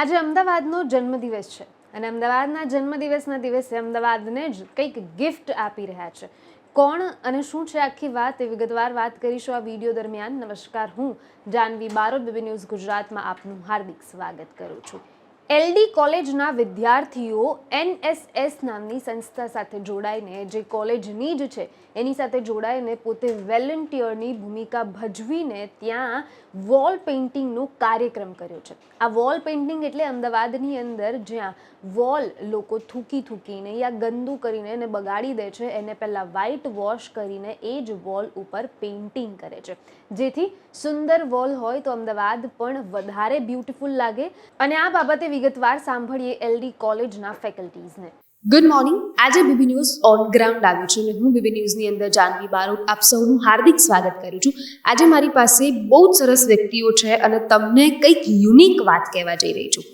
આજે અમદાવાદનો જન્મદિવસ છે. અને અમદાવાદના જન્મદિવસના દિવસે અમદાવાદને જ કંઈક ગિફ્ટ આપી રહ્યા છે. કોણ અને શું છે આખી વાત એ વિગતવાર વાત કરીશું આ વીડિયો દરમિયાન. નમસ્કાર, હું જાનવી બારોટ, બીબી ન્યૂઝ ગુજરાતમાં આપનું હાર્દિક સ્વાગત કરું છું. એલડી કોલેજના વિદ્યાર્થીઓ એનએસએસ નામની સંસ્થા સાથે જોડાઈને, જે કોલેજની જ છે, એની સાથે જોડાઈને પોતે વેલેન્ટિયરની ભૂમિકા ભજવીને ત્યાં વોલ પેઇન્ટિંગનો કાર્યક્રમ કર્યો છે. આ વોલ પેઇન્ટિંગ એટલે અમદાવાદની અંદર જ્યાં વોલ લોકો થૂકી થૂકીને યા ગંદુ કરીને એને બગાડી દે છે, એને પહેલાં વ્હાઇટ વોશ કરીને એ જ વોલ ઉપર પેઇન્ટિંગ કરે છે. જેથી સુંદર વોલ હોય તો અમદાવાદ પણ વધારે બ્યુટીફુલ લાગે. અને આ બાબતે વિગતવાર સાંભળીએ એલડી કોલેજના ફેકલ્ટીઝને. ગુડ મોર્નિંગ આજે બીબી ન્યૂઝ ઓન ગ્રાઉન્ડ આવ્યું છે અને હું બીબી ન્યૂઝની અંદર જાનવી બારોટ આપ સૌનું હાર્દિક સ્વાગત કરું છું. આજે મારી પાસે બહુ જ સરસ વ્યક્તિઓ છે અને તમને કંઈક યુનિક વાત કહેવા જઈ રહી છું.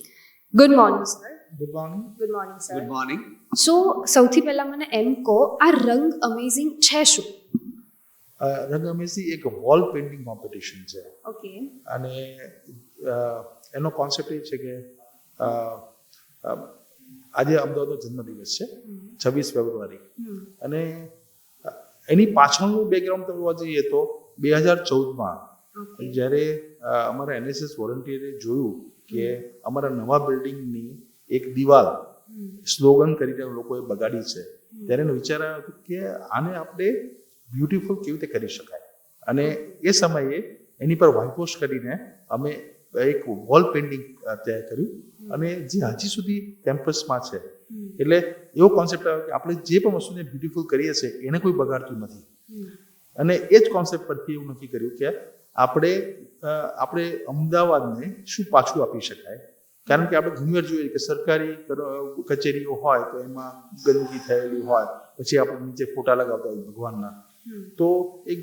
Good morning sir good morning good morning sir good morning so સૌથી પહેલાં મને એમ કહો આ રંગ અમેઝિંગ છે શું? રંગમેસી એક વોલ પેઇન્ટિંગ કોમ્પિટિશન છે. ઓકે અને એનો કોન્સેપ્ટ એ છે કે આજે અમદાવાદનો જન્મદિવસ છે છવ્વીસ ફેબ્રુઆરી. અને એની પાછળનું બેકગ્રાઉન્ડ તમે જોવા જઈએ તો બે હજાર ચૌદમાં જ્યારે અમારા એનએસએસ વોલન્ટિયરે જોયું કે અમારા નવા બિલ્ડિંગની એક દિવાલ સ્લોગન કરીને લોકોએ બગાડી છે. ત્યારે એનો વિચાર આવ્યો હતો કે આને આપણે બ્યુટીફુલ કેવી રીતે કરી શકાય? અને એ સમયે એની પર વ્હાઇટ કરીને અમે એક વોલ પેઇન્ટિંગ તૈયાર કર્યું. અને જે હજી સુધી કેમ્પસમાં છે. એટલે એવો કોન્સેપ્ટ આવ્યો કે આપણે જે પણ વસ્તુને બ્યુટીફુલ કરીએ છીએ એને કોઈ બગાડતું નથી. અને એ જ કોન્સેપ્ટ પરથી એવું નક્કી કર્યું કે આપણે આપણે અમદાવાદને શું પાછું આપી શકાય? કારણ કે આપણે ઘણીવાર જોઈએ કે સરકારી કચેરીઓ હોય તો એમાં ગંદકી થયેલી હોય. પછી આપણે નીચે ફોટા લગાવતા હોય ભગવાનના. તો એક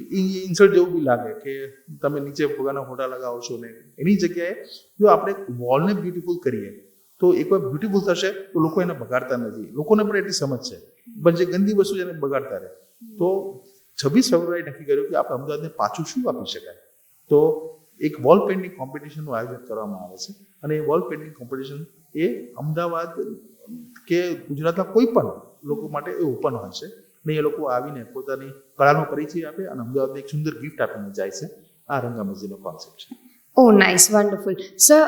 ઇન્સલ્ટ જેવું બી લાગે કે તમે નીચે ભગવાનના ફોટા લગાવો છો ને એની જગ્યાએ જો આપણે વોલને બ્યુટીફુલ કરીએ, તો એકવાર બ્યુટીફુલ થશે તો લોકો એને બગાડતા નથી. લોકોને પણ એટલી સમજ છે. પણ જે ગંદી વસ્તુ છે એને બગાડતા રહે. તો છવ્વીસ ફેબ્રુઆરી નક્કી કર્યું કે આપણે અમદાવાદને પાછું શું આપી શકાય? તો એક વોલ પેઇન્ટિંગ કોમ્પિટિશનનું આયોજન કરવામાં આવે છે. અને એ વોલ પેઇન્ટિંગ કોમ્પિટિશન એ અમદાવાદ કે ગુજરાતના કોઈ પણ લોકો માટે એ ઓપન હોય છે. ને એ લોકો આવીને પોતાની કળાનો પરિચય આપે અને અમદાવાદને એક સુંદર ગિફ્ટ આપીને જાય છે. આ રંગામજીનો કોન્સેપ્ટ છે. ઓ nice wonderful sir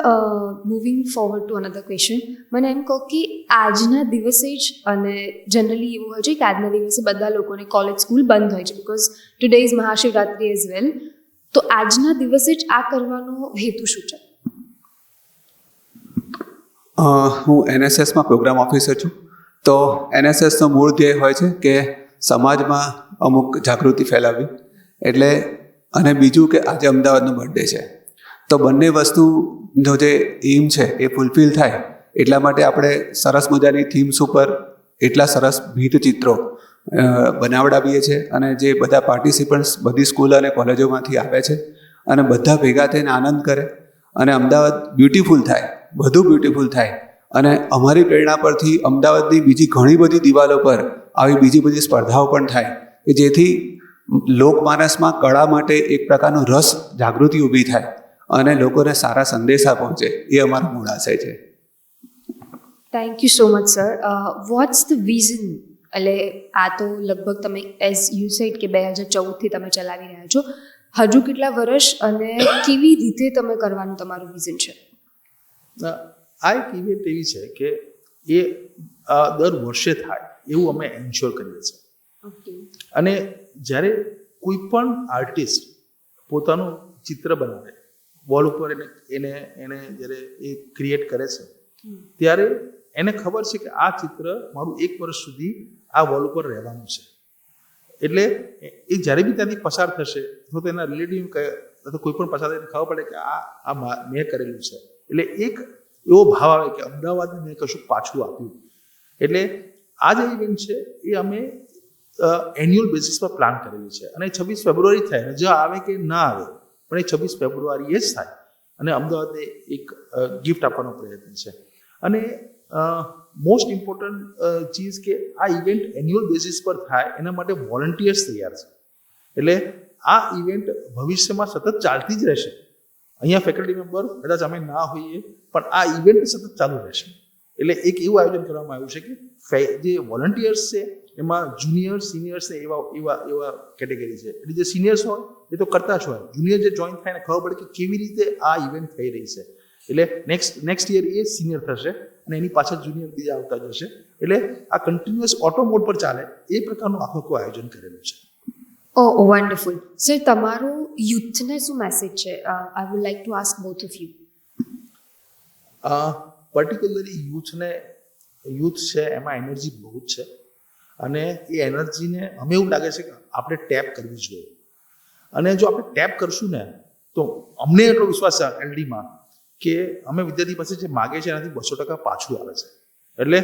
moving forward to another question મને એમ કહો કે આજના દિવસે જ અને જનરલી એવું હોય છે કે આજના દિવસે બધા લોકોને કોલેજ સ્કૂલ બંધ હોય છે because today is Mahashivratri as well તો આજના દિવસે જ આ કરવાનો હેતુ શું છે? હું એનએસએસમાં પ્રોગ્રામ ઓફિસર છું. તો એનએસએસનો મૂળ ધ્યેય હોય છે કે સમાજમાં અમુક જાગૃતિ ફેલાવી. એટલે અને બીજું કે આજે અમદાવાદનો બર્થડે છે. તો બંને વસ્તુનો જે એમ છે એ ફૂલફિલ થાય, એટલા માટે આપણે સરસ મજાની થીમ્સ ઉપર એટલા સરસ ભીત ચિત્રો બનાવડાવીએ છીએ અને જે બધા પાર્ટિસિપન્ટ્સ બધી સ્કૂલ અને કોલેજોમાંથી આવે છે અને બધા ભેગા થઈને આનંદ કરે અને અમદાવાદ બ્યુટીફુલ થાય બધું બ્યુટીફુલ થાય અને અમારી પ્રેરણા પરથી અમદાવાદની બીજી ઘણી બધી દિવાલો પર આવી બીજી બધી સ્પર્ધાઓ પણ થાય કે જેથી લોકમાનસમાં કળા માટે એક પ્રકારનો રસ જાગૃતિ ઊભી થાય અને લોકોને સારા સંદેશા પહોંચે એ અમારો મૂળ આશય છે. Thank you so much sir what's the vision એટલે આ તો લગભગ તમે એઝ યુ સેડ કે બે હજાર ચૌદથી તમે ચલાવી રહ્યા છો. હજુ કેટલા વર્ષ અને કેવી રીતે તમે કરવાનું તમારું વિઝન છે? આ એક ઇવેન્ટ એવી છે કે એ દર વર્ષે થાય એવું અમે એન્શ્યોર કરીએ છીએ. અને જ્યારે કોઈ પણ આર્ટિસ્ટ પોતાનું ચિત્ર બનાવે વોલ ઉપર એને એને એને જ્યારે એ ક્રિએટ કરે છે ત્યારે એને ખબર છે કે આ ચિત્ર મારું એક વર્ષ સુધી આ વોલ ઉપર રહેવાનું છે. એટલે એ જ્યારે બી ત્યાંથી પસાર થશે અથવા તો એના રિલેટિવ અથવા કોઈ પણ પસાર થઈને ખબર પડે કે આ આ મેં કરેલું છે. એટલે એક એવો ભાવ આવે કે અમદાવાદને મેં કશું પાછું આપ્યું એટલે આ જે ઇવેન્ટ છે, એ અમે એન્યુઅલ બેસિસ પર પ્લાન કરેલી છે. અને છવ્વીસ ફેબ્રુઆરી થાય જો આવે કે ના આવે, પણ એ છવ્વીસ ફેબ્રુઆરીએ જ થાય. અને અમદાવાદને એક ગિફ્ટ આપવાનો પ્રયત્ન છે. અને મોસ્ટ ઇમ્પોર્ટન્ટ ચીઝ કે આ ઇવેન્ટ એન્યુઅલ બેસિસ પર થાય, એના માટે વોલન્ટિયર્સ તૈયાર છે. એટલે આ ઇવેન્ટ ભવિષ્યમાં સતત ચાલતી જ રહેશે. અહીંયા ફેકલ્ટી મેમ્બર કદાચ અમે ના હોઈએ, પણ આ ઇવેન્ટ સતત ચાલુ રહેશે. એટલે એક એવું આયોજન કરવામાં આવ્યું છે કે જે વોલન્ટિયર્સ છે એમાં જુનિયર સિનિયર્સ ને એવા એવા એવા કેટેગરી છે. એટલે જે સિનિયર્સ હોય એ તો કરતા જ હોય. જુનિયર જે જોઈન થાય ને ખબર પડે કે કેવી રીતે આ ઇવેન્ટ થઈ રહી છે. એટલે નેક્સ્ટ નેક્સ્ટ યર એ સિનિયર થશે અને એની પાછળ જુનિયર બીજા આવતા જશે. એટલે આ કન્ટિન્યુઅસ ઓટો મોડ પર ચાલે એ પ્રકારનું આખું આયોજન કરેલું છે. ઓ વન્ડરફુલ સર તમારું યુથને શું મેસેજ છે? I would like to ask both of you particularly યુથને youth છે, એમાં એનર્જી બહુ જ છે. અને એ એનર્જીને અમે એવું લાગે છે કે આપણે ટેપ કરવી જોઈએ. અને જો આપણે ટેપ કરશું ને, તો અમને એટલો વિશ્વાસ છે એલડીમાં કે અમે વિદ્યાર્થી પાસે જે માગે છે એનાથી બસો ટકા પાછું આવે છે. એટલે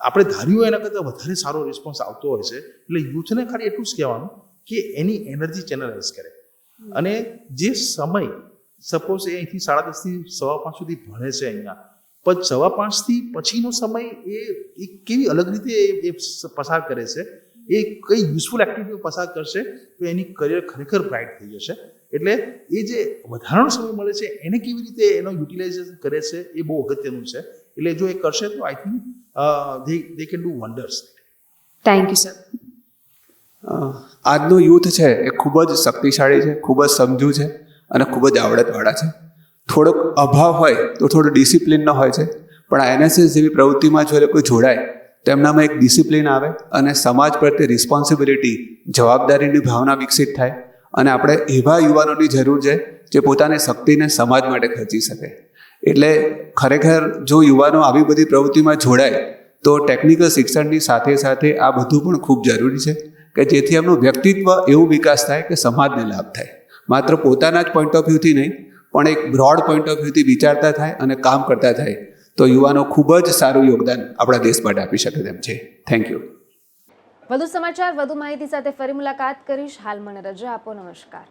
આપણે ધાર્યું એના કરતાં વધારે સારો રિસ્પોન્સ આવતો હોય છે. એટલે યુથને ખાલી એટલું જ કહેવાનું કે એની એનર્જી ચેનલાઇઝ કરે. અને જે સમય સપોઝ એ અહીંથી સાડા દસથી સવા પાંચ સુધી ભણે છે અહીંયા સવા પાંચથી પછીનો સમય એ એ કેવી અલગ રીતે એ- પસાર કરે છે એ કઈ યુઝફુલ એક્ટિવિટીઓ પસાર કરશે તો એની કરિયર ખરેખર બ્રાઇટ થઈ જશે. એટલે એ જે વધારાનો સમય મળે છે એને કેવી રીતે એનો યુટિલાઇઝેશન કરે છે એ બહુ અગત્યનું છે. એટલે જો એ કરશે તો I think they can do wonders thank you sir આજનું યુથ છે એ ખૂબ જ શક્તિશાળી છે ખૂબ જ સમજુ છે અને ખૂબ જ આવડતવાળા છે. થોડોક અભાવ હોય તો થોડો ડિસિપ્લિનનો હોય છે. પણ આ એનએસએસ જેવી પ્રવૃત્તિમાં જો એ લોકો જોડાય, તો એમનામાં એક ડિસિપ્લિન આવે અને સમાજ પ્રત્યે રિસ્પોન્સિબિલિટી જવાબદારીની ભાવના વિકસિત થાય. અને આપણે એવા યુવાનોની જરૂર છે, જે પોતાની શક્તિને સમાજ માટે ખર્ચી શકે. એટલે ખરેખર જો યુવાનો આવી બધી પ્રવૃત્તિમાં જોડાય, તો ટેકનિકલ શિક્ષણની સાથે સાથે આ બધું પણ ખૂબ જરૂરી છે કે જેથી એમનું વ્યક્તિત્વ એવું વિકાસ થાય કે સમાજને લાભ થાય. માત્ર પોતાના જ પોઈન્ટ ઓફ વ્યૂથી નહીં પણ એક બ્રોડ પોઈન્ટ ઓફ વ્યૂથી વિચારતા થાય અને કામ કરતા થાય, તો યુવાનો ખૂબ જ સારું યોગદાન આપણા દેશ માટે આપી શકે તેમ છે. થેન્ક યુ વધુ સમાચાર, વધુ માહિતી સાથે ફરી મુલાકાત કરીશ. હાલ મને રજા આપો. નમસ્કાર.